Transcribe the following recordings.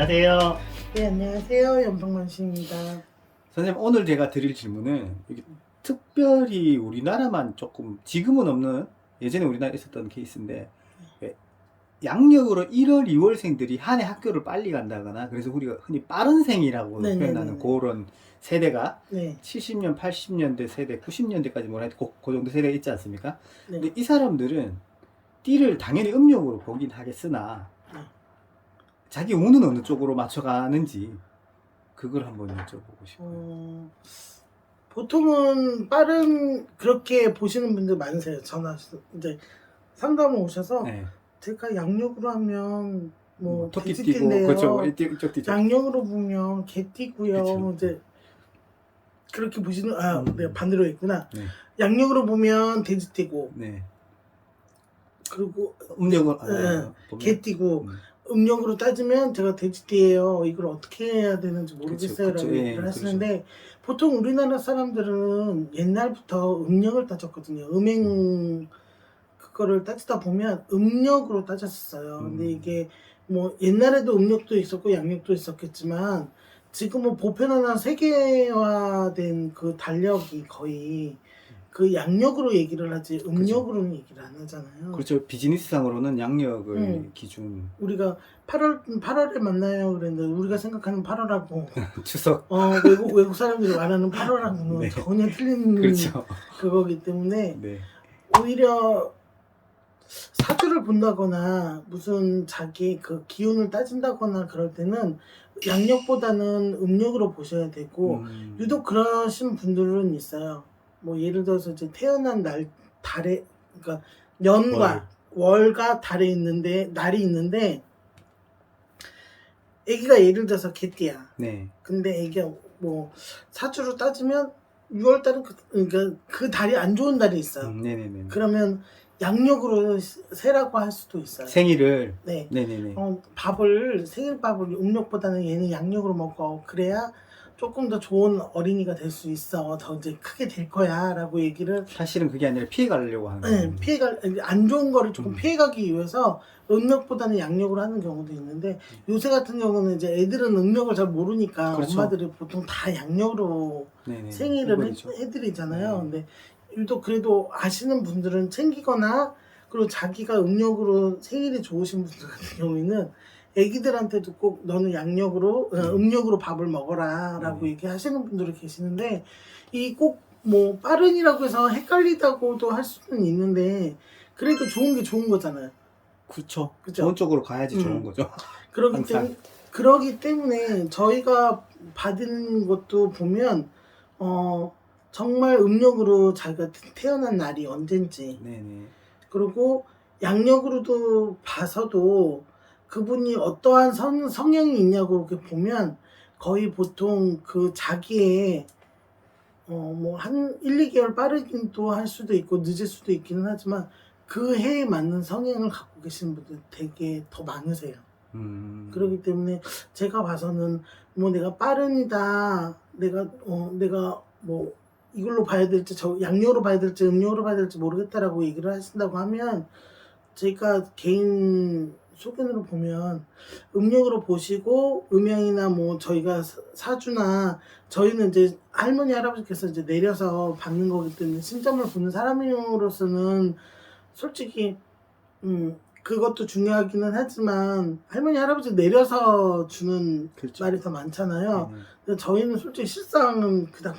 안녕하세요. 네, 안녕하세요. 염성만 씨입니다. 선생님 오늘 제가 드릴 질문은 이게 특별히 우리나라만 조금 지금은 없는 예전에 우리나라에 있었던 케이스인데 예, 양력으로 1월, 2월생들이 한 해 학교를 빨리 간다거나 그래서 우리가 흔히 빠른 생이라고 네네네네. 표현하는 그런 세대가 네, 70년, 80년대 세대, 90년대까지 뭐라 해도 그, 그 정도 세대가 있지 않습니까? 네. 근데 이 사람들은 띠를 당연히 음력으로 보긴 하겠으나 네. 자기 운은 어느 쪽으로 맞춰가는지 그걸 한번 여쭤보고 싶어요. 어, 보통은 빠른 그렇게 보시는 분들 많으세요. 전화 이제 상담을 오셔서 네. 제가 양력으로 하면 뭐 뭐 토끼 뛰고. 그렇죠. 이쪽 이쪽 뛰죠. 양력으로 보면 개띠고요. 그쵸. 이제 그렇게 보시는 아, 음. 내가 반대로 했구나. 네. 양력으로 보면 돼지띠고 네. 그리고 음력을 네. 아, 보면- 개띠고 음. 음력으로 따지면 제가 돼지띠예요. 이걸 어떻게 해야 되는지 모르겠어요라고 그쵸. 예, 얘기를 하시는데 보통 우리나라 사람들은 옛날부터 음력을 따졌거든요. 음행 그거를 따지다 보면 음력으로 따졌어요. 음. 근데 이게 뭐 옛날에도 음력도 있었고 양력도 있었겠지만 지금은 보편화나 세계화된 그 달력이 거의 그 양력으로 얘기를 하지 음력으로는 얘기를 안 하잖아요. 그렇죠. 비즈니스상으로는 양력을 음. 기준 우리가 8월 8월에 만나요 그랬는데 우리가 생각하는 8월하고 추석 어, 외국 외국 사람들이 말하는 8월하고는 네. 전혀 틀린 그렇죠. 그거기 때문에 네. 오히려 사주를 본다거나 무슨 자기 그 기운을 따진다거나 그럴 때는 양력보다는 음력으로 보셔야 되고 음. 유독 그러신 분들은 있어요. 뭐 예를 들어서 이제 태어난 날 달에 그러니까 년과 월 과 달에 있는데 날이 있는데 아기가 예를 들어서 개띠야. 네. 근데 애기가 뭐 사주로 따지면 6월 달은 그, 그러니까 그 달이 안 좋은 달이 있어요. 음, 네네네. 그러면 양력으로 세라고 할 수도 있어요. 생일을 네. 네네네. 어, 밥을 생일밥을 음력보다는 얘는 양력으로 먹어. 그래야 조금 더 좋은 어린이가 될 수 있어. 더 이제 크게 될 거야 라고 얘기를 사실은 그게 아니라 피해 가려고 하는 네, 거예요. 피해가 안 좋은 거를 조금 음. 피해가기 위해서 음력보다는 양력으로 하는 경우도 있는데 요새 같은 경우는 이제 애들은 음력을 잘 모르니까 그렇죠. 엄마들이 보통 다 양력으로 네네. 생일을. 해, 드리잖아요 네. 근데 유독 그래도 아시는 분들은 챙기거나 그리고 자기가 음력으로 생일이 좋으신 분들 같은 경우에는 애기들한테도 꼭 너는 양력으로 어, 음. 음력으로 밥을 먹어라라고 네. 얘기하시는 분들이 계시는데 이 꼭 뭐 빠른이라고 해서 헷갈리다고도 할 수는 있는데 그래도 좋은 게 좋은 거잖아요. 그렇죠. 그죠? 좋은 쪽으로 가야지 음. 좋은 거죠. 그러기. 때문에 그러기 때문에 저희가 받은 것도 보면 어 정말 음력으로 자기가 태어난 날이 언젠지 네네. 그리고 양력으로도 봐서도 그분이 어떠한 성, 성향이 있냐고 이렇게 보면 거의 보통 그 자기의 어뭐 한 1, 2개월 빠르긴도 할 수도 있고 늦을 수도 있기는 하지만 그 해에 맞는 성향을 갖고 계신 분들 되게 더 많으세요. 음. 그렇기 때문에 제가 봐서는 뭐 내가 빠른이다 내가 어 내가 뭐 이걸로 봐야 될지 저 양력으로 봐야 될지 음력으로 봐야 될지 모르겠다라고 얘기를 하신다고 하면 제가 개인 소견으로 보면 음력으로 보시고 음양이나 뭐 저희가 사- 사주나 저희는 이제 할머니 할아버지께서 이제 내려서 받는 거기 때문에 신점을 보는 사람으로서는 솔직히 음 그것도 중요하기는 하지만 할머니 할아버지 내려서 주는 그렇죠. 말이 더 많잖아요. 네. 근데 저희는 솔직히 실상은 그닥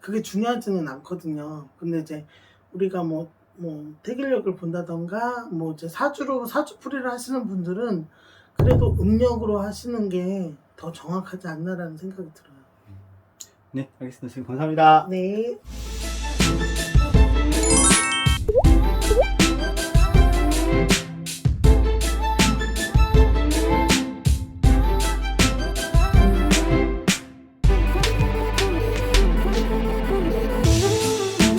그게 중요하지는 않거든요. 근데 이제 우리가 뭐, 뭐, 태길력을 본다던가, 뭐, 이제 사주로, 사주풀이를 하시는 분들은 그래도 음력으로 하시는 게 더 정확하지 않나라는 생각이 들어요. 네, 알겠습니다. 선생님 감사합니다. 네.